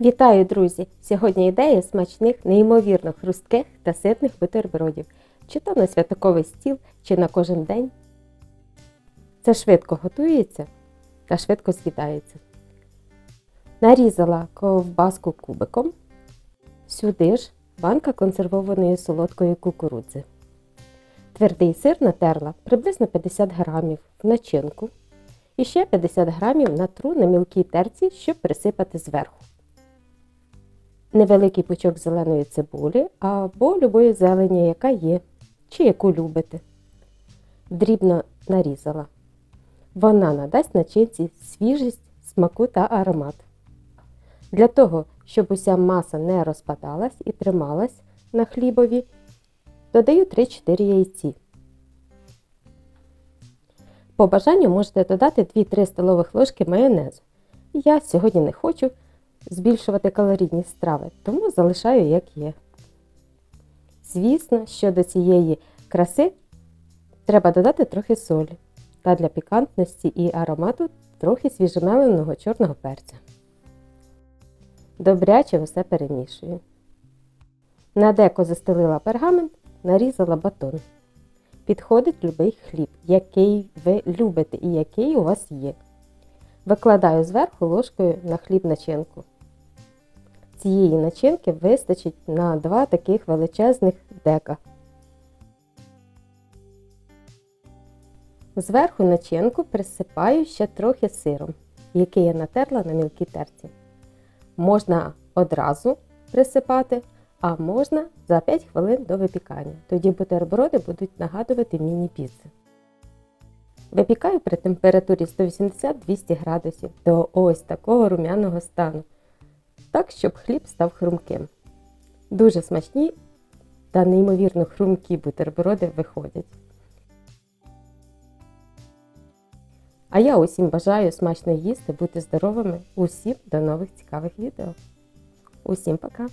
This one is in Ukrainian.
Вітаю, друзі! Сьогодні ідея смачних, неймовірно хрустких та ситних бутербродів, чи то на святковий стіл, чи на кожен день. Це швидко готується та швидко з'їдається. Нарізала ковбаску кубиком. Сюди ж банка консервованої солодкої кукурудзи. Твердий сир натерла приблизно 50 грамів в начинку. І ще 50 грамів натру на мілкій терці, щоб присипати зверху невеликий пучок зеленої цибулі або любої зелені, яка є, чи яку любите. Дрібно нарізала. Вона надасть начинці свіжість, смаку та аромат. Для того, щоб уся маса не розпадалась і трималась на хлібові, додаю 3-4 яйці. По бажанню можете додати 2-3 столових ложки майонезу. Я сьогодні не хочу збільшувати калорійні страви, тому залишаю як є. Звісно, що до цієї краси треба додати трохи солі та для пікантності і аромату трохи свіжомеленого чорного перця. Добряче все перемішую. На деко застелила пергамент, нарізала батон. Підходить любий хліб, який ви любите і який у вас є. Викладаю зверху ложкою на хліб начинку. Цієї начинки вистачить на два таких величезних дека. Зверху начинку присипаю ще трохи сиром, який я натерла на мілкій терці. Можна одразу присипати, а можна за 5 хвилин до випікання. Тоді бутерброди будуть нагадувати міні-піци. Випікаю при температурі 180-200 градусів до ось такого рум'яного стану, так, щоб хліб став хрумким. Дуже смачні та неймовірно хрумкі бутерброди виходять. А я усім бажаю смачно їсти, бути здоровими. Усім до нових цікавих відео. Усім пока!